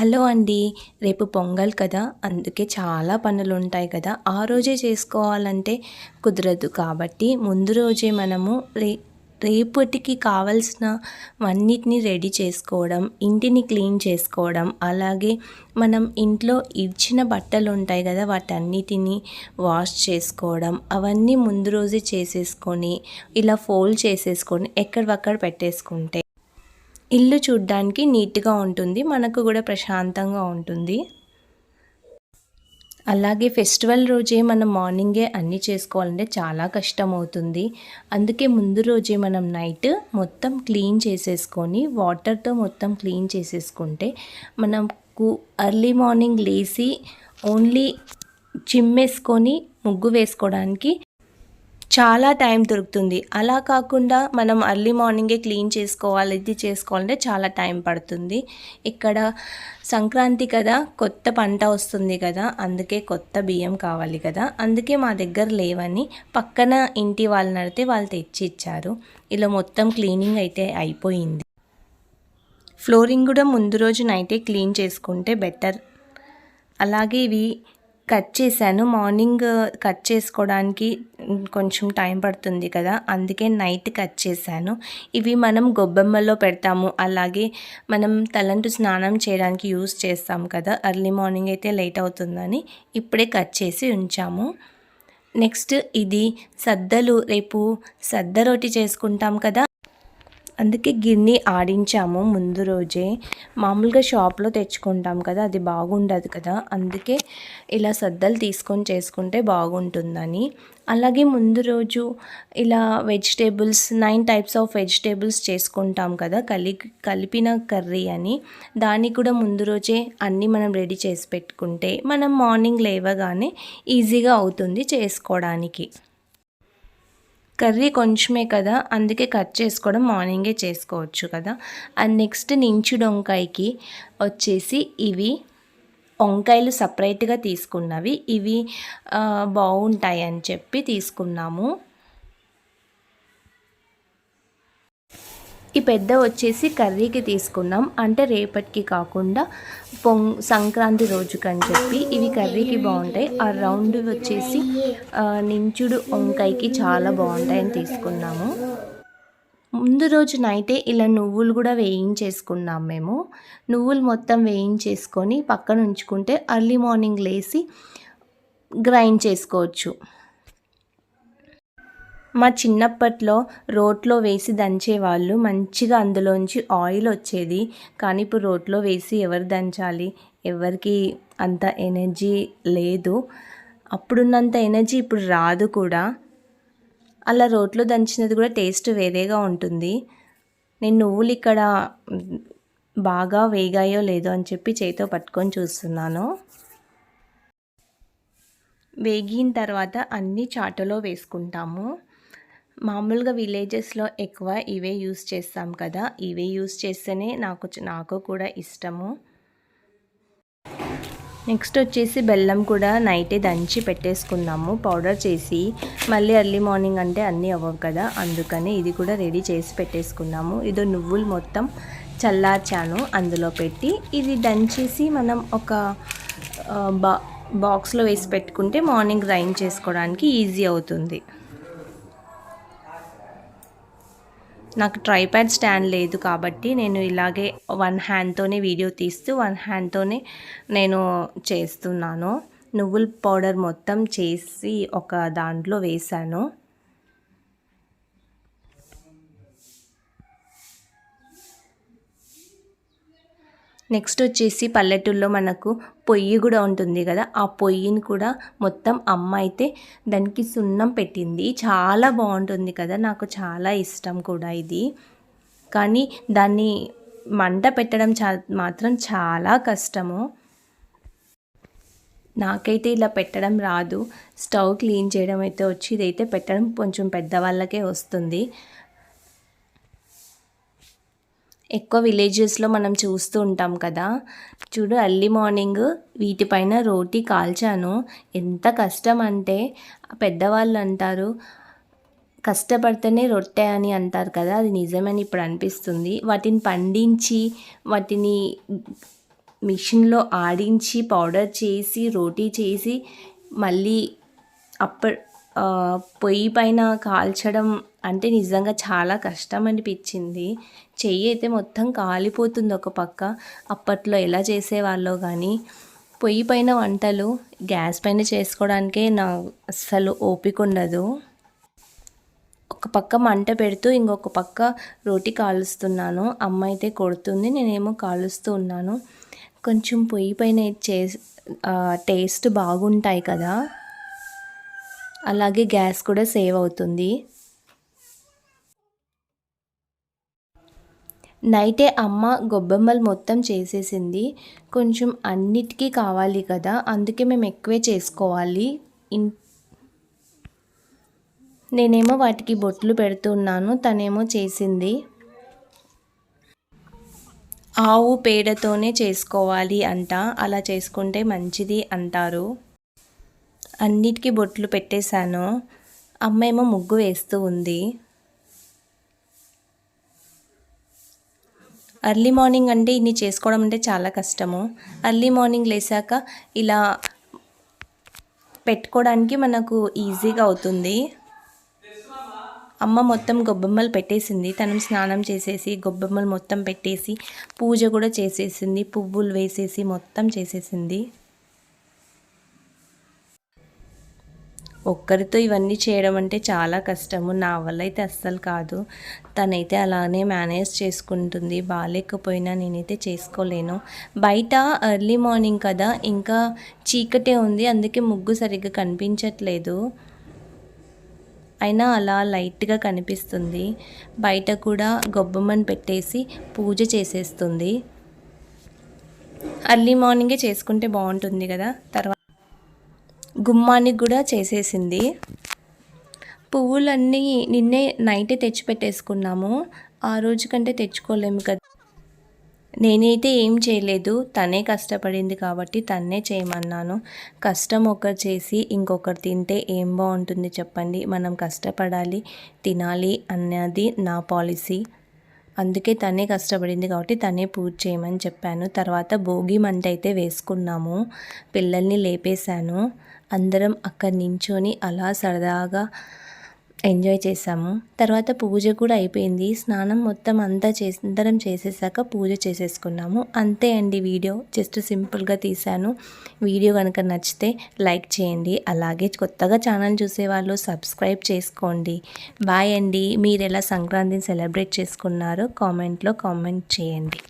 Hello అండి రేపు పొంగల్ కదా అందుకే చాలా పనులు ఉంటాయి కదా. ఆ రోజే చేసుకోవాలంటే కుదరదు కాబట్టి ముందు రోజే మనము రే రేపటికి కావలసినవన్నిటిని రెడీ చేసుకోవడం ఇంటిని క్లీన్ చేసుకోవడం అలాగే మనం ఇంట్లో ఇచ్చిన బట్టలు ఉంటాయి కదా వాటన్నిటిని వాష్ చేసుకోవడం అవన్నీ ముందు రోజే చేసేసుకొని ఇలా ఫోల్డ్ చేసేసుకొని ఎక్కడివక్కడ పెట్టేసుకుంటే ఇల్లు చూడ్డానికి నీట్గా ఉంటుంది మనకు కూడా ప్రశాంతంగా ఉంటుంది. అలాగే ఫెస్టివల్ రోజే మనం మార్నింగే అన్నీ చేసుకోవాలంటే చాలా కష్టం అవుతుంది అందుకే ముందు రోజే మనం నైట్ మొత్తం క్లీన్ చేసేసుకొని వాటర్తో మొత్తం క్లీన్ చేసేసుకుంటే మనకు ఎర్లీ మార్నింగ్ లేచి ఓన్లీ చిమ్మేసుకొని ముగ్గు వేసుకోవడానికి చాలా టైం దొరుకుతుంది. అలా కాకుండా మనం అర్లీ మార్నింగే క్లీన్ చేసుకోవాలి ఇది చేసుకోవాలంటే చాలా టైం పడుతుంది. ఇక్కడ సంక్రాంతి కదా కొత్త పంట వస్తుంది కదా అందుకే కొత్త బియ్యం కావాలి కదా. అందుకే మా దగ్గర లేవని పక్కన ఇంటి వాళ్ళని నడితే వాళ్ళు తెచ్చి ఇచ్చారు. ఇలా మొత్తం క్లీనింగ్ అయితే అయిపోయింది. ఫ్లోరింగ్ కూడా ముందు రోజు నైటే క్లీన్ చేసుకుంటే బెటర్. అలాగే ఇవి కట్ చేశాను. మార్నింగ్ కట్ చేసుకోవడానికి కొంచెం టైం పడుతుంది కదా అందుకే నైట్ కట్ చేశాను. ఇవి మనం గొబ్బెమ్మలో పెడతాము. అలాగే మనం తలంటు స్నానం చేయడానికి యూస్ చేస్తాం కదా ఎర్లీ మార్నింగ్ అయితే లేట్ అవుతుందని ఇప్పుడే కట్ చేసి ఉంచాము. నెక్స్ట్ ఇది సద్దలు. రేపు సద్ద రొట్టి చేసుకుంటాం కదా అందుకే గిన్నె ఆడించాము ముందు రోజే. మామూలుగా షాప్లో తెచ్చుకుంటాం కదా అది బాగుండదు కదా. అందుకే ఇలా సద్దలు తీసుకొని చేసుకుంటే బాగుంటుందని. అలాగే ముందు రోజు ఇలా vegetables nine types of vegetables చేసుకుంటాం కదా కలి కలిపిన కర్రీ అని. దానికి కూడా ముందు రోజే అన్నీ మనం రెడీ చేసి పెట్టుకుంటే మనం మార్నింగ్ లేవగానే ఈజీగా అవుతుంది చేసుకోవడానికి. కర్రీ కొంచెమే కదా అందుకే కట్ చేసుకోవడం మార్నింగే చేసుకోవచ్చు కదా. అండ్ నెక్స్ట్ నించు వంకాయకి వచ్చేసి ఇవి వంకాయలు సపరేట్గా తీసుకున్నవి. ఇవి బాగుంటాయి అని చెప్పి తీసుకున్నాము. ఈ పెద్ద వచ్చేసి కర్రీకి తీసుకున్నాం. అంటే రేపటికి కాకుండా పొంగ్ సంక్రాంతి రోజుకని చెప్పి ఇవి కర్రీకి బాగుంటాయి. ఆ రౌండ్ వచ్చేసి నించుడు వంకాయకి చాలా బాగుంటాయని తీసుకున్నాము. ముందు రోజు నైటే ఇలా నువ్వులు కూడా వేయించేసుకున్నాం మేము. నువ్వులు మొత్తం వేయించేసుకొని పక్కన ఉంచుకుంటే అర్లీ మార్నింగ్ లేచి గ్రైండ్ చేసుకోవచ్చు. మా చిన్నప్పట్లో రోట్లో వేసి దంచేవాళ్ళు మంచిగా అందులోంచి ఆయిల్ వచ్చేది. కానీ ఇప్పుడు రోట్లో వేసి ఎవరు దంచాలి? ఎవరికి అంత ఎనర్జీ లేదు. అప్పుడున్నంత ఎనర్జీ ఇప్పుడు రాదు కూడా. అలా రోట్లో దంచినది కూడా టేస్ట్ వేరేగా ఉంటుంది. నేను నువ్వులు ఇక్కడ బాగా వేగాయో లేదో అని చెప్పి చేతితో పట్టుకొని చూస్తున్నాను. వేగిన తర్వాత అన్నీ చాటలో వేసుకుంటాము. మామూలుగా విలేజెస్లో ఎక్కువ ఇవే యూస్ చేస్తాం కదా ఇవే యూస్ చేస్తేనే నాకు నాకు కూడా ఇష్టము. నెక్స్ట్ వచ్చేసి బెల్లం కూడా నైటే దంచి పెట్టేసుకున్నాము పౌడర్ చేసి. మళ్ళీ ఎర్లీ మార్నింగ్ అంటే అన్నీ అవ్వవు కదా అందుకని ఇది కూడా రెడీ చేసి పెట్టేసుకున్నాము. ఇది నువ్వులు మొత్తం చల్లార్చాను అందులో పెట్టి. ఇది దంచేసి మనం ఒక బా బాక్స్లో వేసి పెట్టుకుంటే మార్నింగ్ గ్రైండ్ చేసుకోవడానికి ఈజీ అవుతుంది. నాకు ట్రైప్యాడ్ స్టాండ్ లేదు కాబట్టి నేను ఇలాగే వన్ హ్యాండ్తోనే వీడియో తీస్తూ వన్ హ్యాండ్తోనే నేను చేస్తున్నాను. నువ్వుల పౌడర్ మొత్తం చేసి ఒక దాంట్లో వేశాను. నెక్స్ట్ వచ్చేసి పల్లెటూళ్ళలో మనకు పొయ్యి కూడా ఉంటుంది కదా ఆ పొయ్యిని కూడా మొత్తం అమ్మ అయితే దానికి సున్నం పెట్టింది. చాలా బాగుంటుంది కదా నాకు చాలా ఇష్టం కూడా ఇది. కానీ దాన్ని మంట పెట్టడం చా మాత్రం చాలా కష్టము. నాకైతే ఇలా పెట్టడం రాదు. స్టవ్ క్లీన్ చేయడం అయితే వచ్చి ఇదైతే పెట్టడం కొంచెం పెద్దవాళ్ళకే వస్తుంది. ఎక్కువ విలేజెస్లో మనం చూస్తూ ఉంటాం కదా. చూడు అర్లీ మార్నింగ్ వీటిపైన రోటీ కాల్చాను. ఎంత కష్టం అంటే పెద్దవాళ్ళు అంటారు కష్టపడితేనే రొట్టె అని అంటారు కదా. అది నిజమని ఇప్పుడు అనిపిస్తుంది. వాటిని పండించి వాటిని మిషన్లో ఆడించి పౌడర్ చేసి రోటీ చేసి మళ్ళీ అప్ప పొయ్యి పైన కాల్చడం అంటే నిజంగా చాలా కష్టం అనిపించింది చెయ్యి అయితే మొత్తం కాలిపోతుంది ఒక పక్క. అప్పట్లో ఎలా చేసేవాళ్ళో కానీ పొయ్యి పైన వంటలు గ్యాస్ పైన చేసుకోవడానికే నా అస్సలు ఓపిక ఉండదు. ఒక పక్క మంట పెడుతూ ఇంకొక పక్క రోటి కాలుస్తున్నాను. అమ్మ అయితే కొడుతుంది నేనేమో కాలుస్తూ ఉన్నాను. కొంచెం పొయ్యి పైన చే టేస్ట్ బాగుంటాయి కదా. అలాగే గ్యాస్ కూడా సేవ్ అవుతుంది. నైటే అమ్మ గొబ్బెమ్మలు మొత్తం చేసేసింది. కొంచెం అన్నిటికీ కావాలి కదా అందుకే మేము ఎక్కువే చేసుకోవాలి. ఇన్ నేనేమో వాటికి బొట్లు పెడుతున్నాను తనేమో చేసింది. ఆవు పేడతోనే చేసుకోవాలి అంట అలా చేసుకుంటే మంచిది అంటారు. అన్నిటికీ బొట్లు పెట్టేశాను. అమ్మ ఏమో ముగ్గు వేస్తూ ఉంది. అర్లీ మార్నింగ్ అంటే ఇన్ని చేసుకోవడం అంటే చాలా కష్టము. అర్లీ మార్నింగ్ లేసాక ఇలా పెట్టుకోవడానికి మనకు ఈజీగా అవుతుంది. అమ్మ మొత్తం గొబ్బెమ్మలు పెట్టేసింది. తను స్నానం చేసేసి గొబ్బెమ్మలు మొత్తం పెట్టేసి పూజ కూడా చేసేసింది. పువ్వులు వేసేసి మొత్తం చేసేసింది. ఒక్కరితో ఇవన్నీ చేయడం అంటే చాలా కష్టము. నా వల్ల అయితే అస్సలు కాదు. తనైతే అలానే మేనేజ్ చేసుకుంటుంది. బాగాలేకపోయినా నేనైతే చేసుకోలేను. బయట ఎర్లీ మార్నింగ్ కదా ఇంకా చీకటే ఉంది. అందుకే ముగ్గు సరిగ్గా కనిపించట్లేదు. అయినా అలా లైట్గా కనిపిస్తుంది. బయట కూడా గొబ్బమ్మని పెట్టేసి పూజ చేసేస్తుంది. అర్లీ మార్నింగే చేసుకుంటే బాగుంటుంది కదా. తర్వాత గుమ్మానికి కూడా చేసేసింది. పువ్వులన్నీ నిన్నే నైటే తెచ్చి పెట్టేసుకున్నాము ఆ రోజు కంటే తెచ్చుకోలేము కదా. నేనైతే ఏం చేయలేదు. తనే కష్టపడింది కాబట్టి తన్నే చేయమన్నాను. కష్టం ఒకరు చేసి ఇంకొకరు తింటే ఏం బాగుంటుంది చెప్పండి. మనం కష్టపడాలి తినాలి అన్నది నా పాలసీ. అందుకే తనే కష్టపడింది కాబట్టి తనే పూజ చేయమని చెప్పాను. తర్వాత భోగి మంట అయితే వేసుకున్నాము. పిల్లల్ని లేపేశాను. అందరం అక్కడ నించొని అలా సరదాగా ఎంజాయ్ చేసాము తర్వాత పూజ కూడా అయిపోయింది. స్నానం మొత్తం అంతా చేసి అందరం చేసేసాక పూజ చేసేసుకున్నాము. అంతే అండి వీడియో. జస్ట్ సింపుల్గా తీశాను. వీడియో కనుక నచ్చితే లైక్ చేయండి. అలాగే కొత్తగా ఛానల్ చూసేవాళ్ళు సబ్స్క్రైబ్ చేసుకోండి. బాయ్ అండి. మీరు ఎలా సంక్రాంతిని సెలబ్రేట్ చేసుకున్నారో కామెంట్లో కామెంట్ చేయండి.